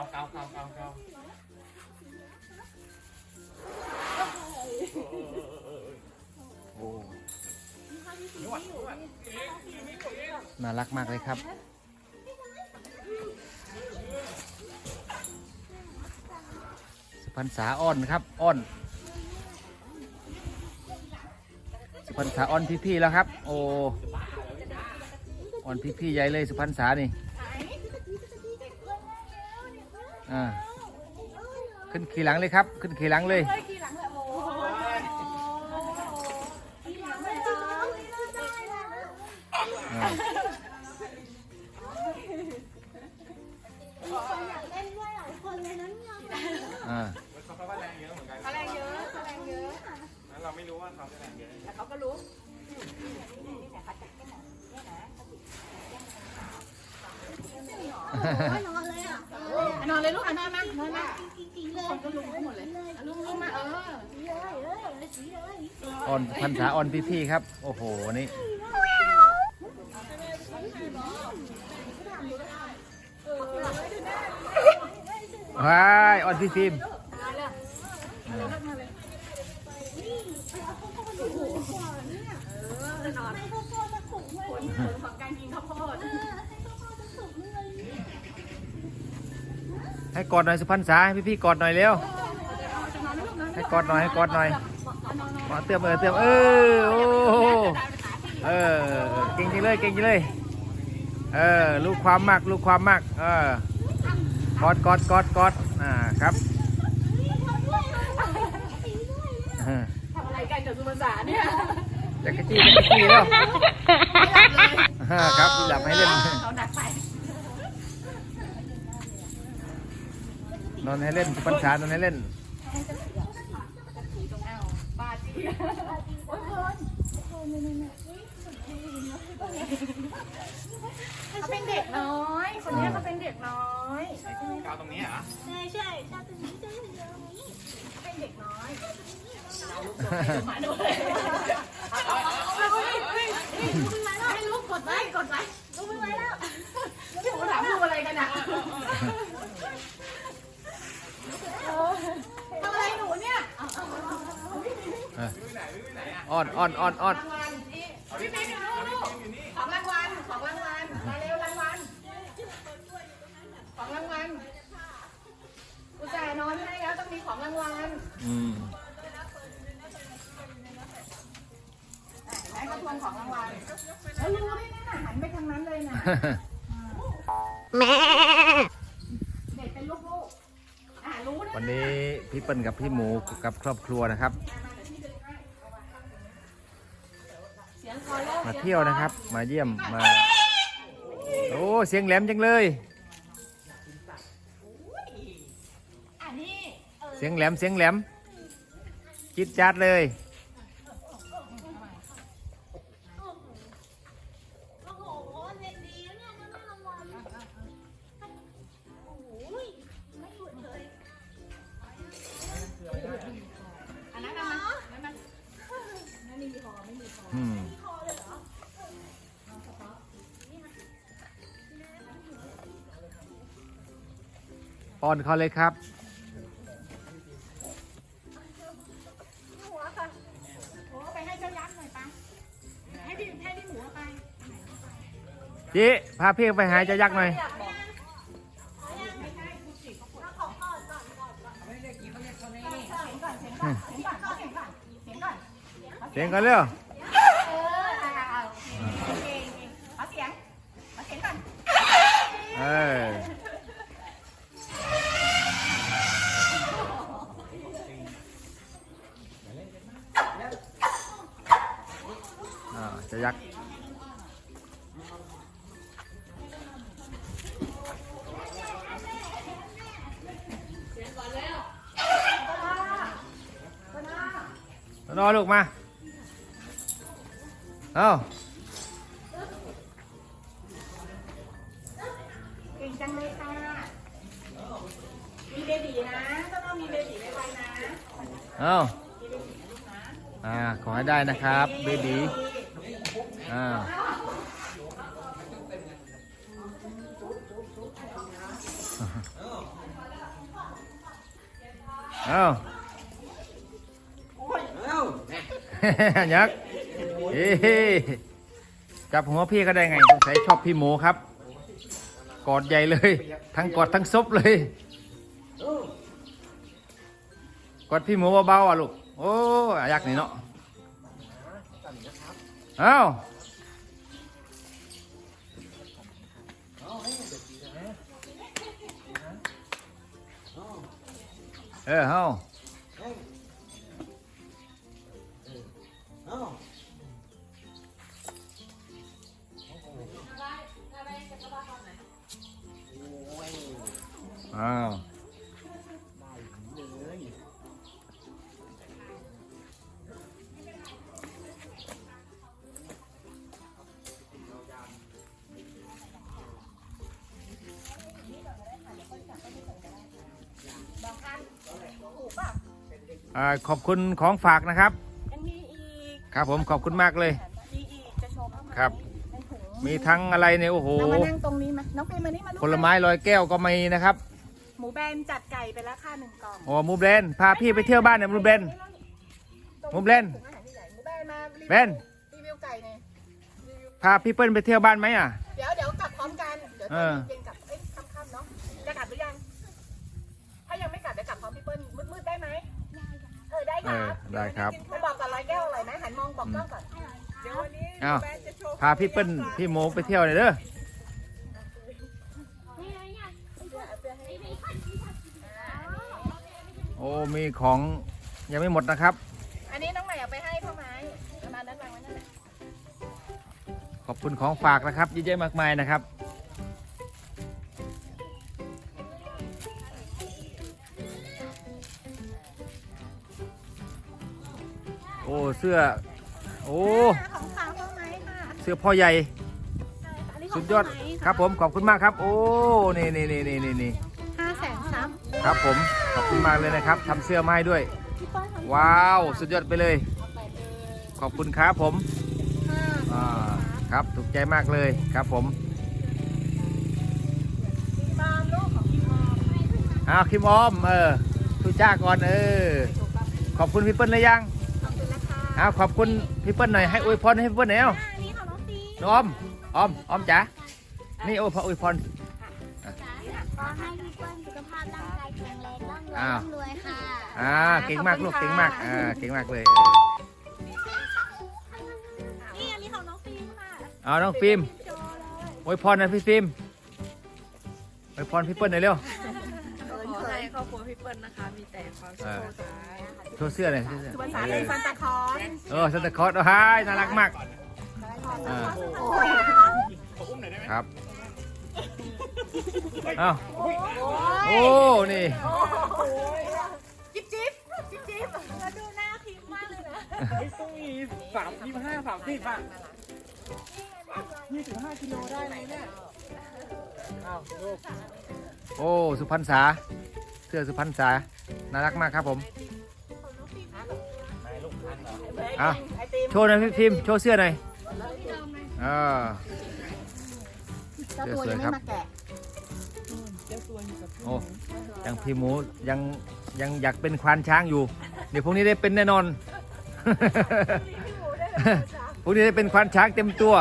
าเกาเกาเกาเกาโอ้น่ารักมากเลยครับ สุพรรษาอ้อนครับอ้อน สุพรรษาอ้อนพี่ๆแล้วครับ โอ้อ้อนพี่ๆใหญ่เลยสุพรรษานี่ อ่าขึ้นขี่หลังเลยครับ ขึ้นขี่หลังเลยอ่าอยากเล่นด้วยหลายคนเลยนะเนี่ยอ่าเขาก็แรงเยอะเหมือนกันแรงเยอะแรงเยอะนั้นเราไม่รู้ว่าเขาจะแรงเยอะแต่เขาก็รู้นี่นอน เลยลูกอะนอนมานอนมาจริงๆเลยคนก็ลุกหมดเลยอะลุกลุกมาเออเลยเลยสีเลยอ่อนพันษาอ่อนพี่ๆครับ โอ้โหวันนี้ว้ายอ่อนพี่ฟิล์ม ให้กอดหน่อยสุพรรษาให้พี่ๆกอดหน่อยเร็วให้กอดหน่อยให้กอดหน่อยมาเติมเออเติมเออโอ้โหเออเก่งจริงเลยเก่งจริงเลยเออลูกความมากลูกความมากเออกอดกอดกอดกอดอ่าครับเออทำอะไรกันกับสุภาษาเนี่ยจักรจี้จักรจี้แล้วอ่าครับหลับให้เล่น เขาห นักไปนอนให้เล่นสุพรรษานอนให้เล่นบ้าจีเขาเป็นเด็กน้อย คนนี้เขาเป็นเด็กน้อยเกาตรงนี้เหรอใช่ใช่ชาตัวนี้จะอยู่ตรงนี้เป็นเด็กน้อยมาดูเลยให้ลูกกดไว้กดไว้รู้ไหมแล้วพี่หมูถามพูดอะไรกันอะทำอะไรหนูเนี่ย อ้อนอ้อนอ้อนอ้อนรางวัลนี่พี่เมย์เป็นลูกของรางวัลของรางวัลมาเร็วรางวัลของรางวัลอุตส่าห์นอนให้แล้วต้องมีของรางวัลอืมแม่ก็ทวงของรางวัลแล้วรู้ด้วยนะหันไปทางนั้นเลยนะเด็กเป็นลูกๆอ่ารู้นะวันนี้พี่เปิ้ลกับพี่หมูกับครอบครัวนะครับ มาเที่ยวนะครับ มาเยี่ยมมาโอ้เสียงแหลมจังเลยอันนี้เสียงแหลมเสียงแหลมจิตจัดเลย ป้อนเขาเลยครับหัวค่ะโอ้ไปให้เจ้ายักษ์หน่อยปะให้พี่ให้พี่หมูเอาไปจีพาพี่ไปหาเจ้ายักษ์หน่อยเสียงกันเร็วเออ นอนลูกมา เอาเก่งจังเลยค่ะ มีเบบีนะต้องมีเบบีไวๆนะ เอาอ่า ขอให้ได้นะครับ เบบีอ่าเอ้า ยักษ์เฮ้จับหัวพี่ก็ได้ไงสงสัยชอบพี่หมูครับ กอดใหญ่เลย ทั้งกอดทั้งซบเลย กอดพี่หมูเบาๆอะลูก โอ้ยักษ์นี่เนาะเอ้าเออเฮ้า อ้าวอ่าขอบคุณของฝากนะครับ ยังมีอีกครับผมขอบคุณมากเลย มีอีกจะโชว์ภาพไหมครับ ในถุงมีทั้งอะไรเนี่ยโอ้โห เรามานั่งตรงนี้ไหมน้องฟิล์มมานี่มาลูกผลไม้ลอยแก้วก็มีนะครับ หมูแบนจัดไก่ไปแล้วค่ะหนึ่งกล่อง โอ้มูเบรนพาพี่ไปเที่ยวบ้านเนี่ยมูเบรนหมูแบนถุงอาหารใหญ่ๆหมูแบนมารีวิวแบนรีวิวไก่เนี่ยพาพี่เปิ้ลไปเที่ยวบ้านไหมอะ เดี๋ยวเดี๋ยวกลับพร้อมกัน เดี๋ยวเออเย็นๆกลับ เอ้ยค่ำๆเนาะ จะกลับหรือยัง ถ้ายังไม่กลับเดี๋ยวกลับพร้อมพี่เปิ้ลมืดๆได้ไหมเออได้เอครัอบได้ครับไปบอกก่อนร้อยแก้วอร่อยไหมหันมองบอกกล้องก่อน เดี๋ยววันนี้อ้าวพาพี่เปิ้ลพี่โมไปเที่ยวหน่อยเด้อ โอ้ มีของยังไม่หมดนะครับ อันนี้น้องใหม่เอาไปให้พ่อไม้ประมาณนั้นวางไว้นั่นแหละขอบคุณของฝากนะครับเยอะแยะมากมายนะครับ โอ้ เสื้อ โอ้ ของฝากพ่อไม้ค่ะเสื้อพ่อใหญ่ อันนี้ขสุองดยอดพ่ไม้ะครับผม ขอบคุณมากครับ โอ้ นี่นี่นี่นี่นี่นี่ห้าแสนซ้ครับผม ขอบคุณมากเลยนะครับทำเสื้อมาให้ด้วยำพี่เปิ้ลทำว้าว สุดยอดไปเลย เอาไปเลยขอบคุณครับผม ห้าอ่า ครับ ถูกใจมากเลยครับผมพี่บอมลูกของพี่บอมอ้าวคิมออม เออทุจ้าก่อน เออขอบคุณพี่เปิ้ลเลยยัง ขอบคุณนะคะอ้าวขอบคุณพี่เปิ้ลหน่อยให้อวยพรให้พี่เปิ้ลหน่อยเอ้า อันนี้ของน้องซีน้องออม ออม ออมจ๋า นี่โอ้พระอวยพร ขอให้พี่ รงร่ำรวยอ้าว ร่ำรวยค่ะอ่าเก่งมากลูกเก่งมากอ่าเก่งมากเลยนี่อันนี้ของน้องฟิล์มค่ะเอาน้องฟิล์มโชว์เลยอวยพรหน่อยพี่ฟิล์มอวยพรพี่เปิ้ลหน่อยเร็ว ขอให้ครอบครัวพี่เปิ้ลนะคะ มีแต่ความสุขสดใสโชว์เสื้อหน่อยเสื้อสุวรรณสาเป็นซันตาคลอสเออซันตาคลอสเอาให้น่ารักมากอ่าโอ้ยขออุ้มหน่อยได้ไหมครับเอ้าโอ้ นี่ จิ๊บจิ๊บจิ๊บจิ๊บมาดูหน้าพิมพ์มากเลยนะเฮ้ยต้องมีสามยี่ห้าสามสิบอะยี่สิบห้ากิโลได้เลยเนี่ย อ้าวลูกโอ้ สุพรรณษา เสื้อสุพรรณษา น่ารักมากครับผมอะไอติมโชว์หน่อยพี่ฟิล์มโชว์เสื้อหน่อยอ่าเจ้าตัวยังไม่ มาแกะโอ้ยังพี่หมูยังยังอยากเป็นควานช้างอยู่ เดี๋ยวพรุ่งนี้ได้เป็นแน่นอนพรุ่งนี้ได้เป็นควานช้างเต็มตัว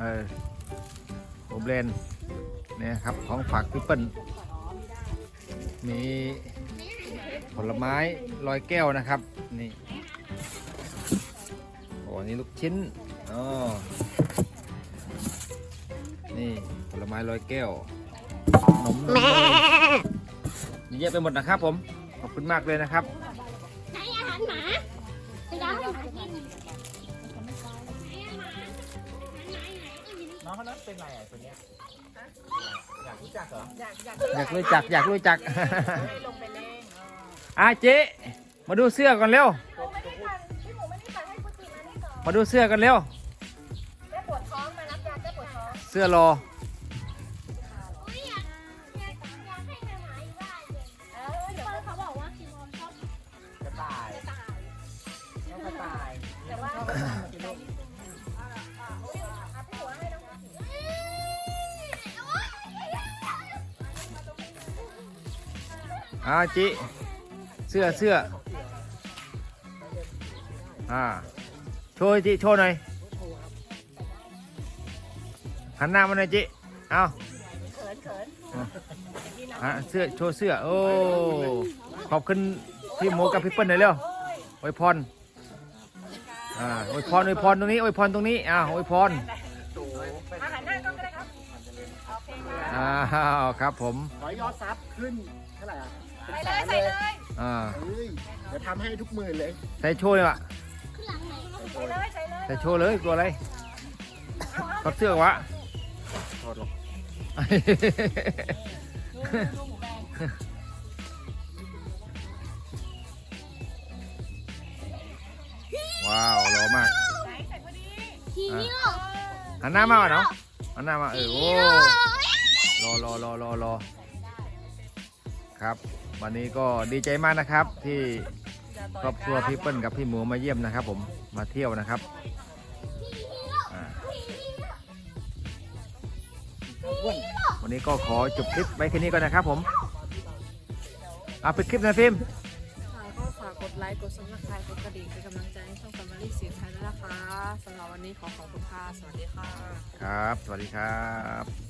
เออโอเบรนเนี่ยครับของฝากพี่เปิ้ลมีผลไม้ลอยแก้วนะครับนี่โอ้นี่ลูกชิ้นอ๋อนี่ผลไม้ลอยแก้ว นมนมมีเยอะไปหมดนะครับผม ขอบคุณมากเลยนะครับ ไหนอาหารหมาไปเอาให้หมากิน นน้องเขานั้นเป็นไรอะคนเนี้ยอยากรู้จักเหรออยากอยากอยากรู้จักอยากรู้จัก ให้ลงไปเล่นอะเจ๊มาดูเสื้อก่อนเร็วลงไม่ได้ทันพี่หมูไม่ได้ทันให้ผู้จีนมานี่ก่อนมาดูเสื้อกันเร็ว แม่ปวดท้องมารับยเสื้อรออุ๊ อ่าจิเสื้อเสื้ออ่าโชว์จิโชว์หน่อยหันหน้ามาหน่อยจิเอาเขินเขินฮะเสื้อโชว์เสื้อโอ้ขอบคุณพี่หมูกับพี่เปิ้ลหน่อยเร็วอวยพรอ่าอวยพรอวยพรตรงนี้อวยพรตรงนี้อ่าอวยพรอาหารหน้าก็ได้ครับโอเคค่ะอ้าวครับผมขอยอดซับขึ้นเท่าไหร่อะเป็น ใส่แสเลยนใส่เลยเลยอ่าเฮ้ยเดี๋ยวทำให้ทุกหมื่นเลยใส่โชว์เลยว่ะคือหลังไหนใส่เลยใส่เลยใส่โชว์เลยกลัวอะไรถอดเสื้อวะโทษหรอกว้าวรอมากใส่ใส่พอดีฮีโร่หันหน้ามาวะเนาะหันหน้ามาเออโอ้ฮีโร่รอรอรอรอรอครับ วันนี้ก็ดีใจมากนะครับ ที่ครอบครัวพี่เปิ้ลกับพี่หมูมาเยี่ยมนะครับ ผมมาเที่ยวนะครับอ่าอ้วนวันนี้ก็ขอจบคลิปไว้แค่นี้ก่อนนะครับ ผมเอาปิดคลิปนะฟิล์มค่ะก็ฝากกดไลค์กดซับสไครต์กดกระดิ่งเป็นกำลังใจให้ช่อง Family สีไทยด้วยนะคะสำหรับวันนี้ขอขอบคุณค่ะสวัสดีค่ะ ครับ สวัสดีครับฮีโร่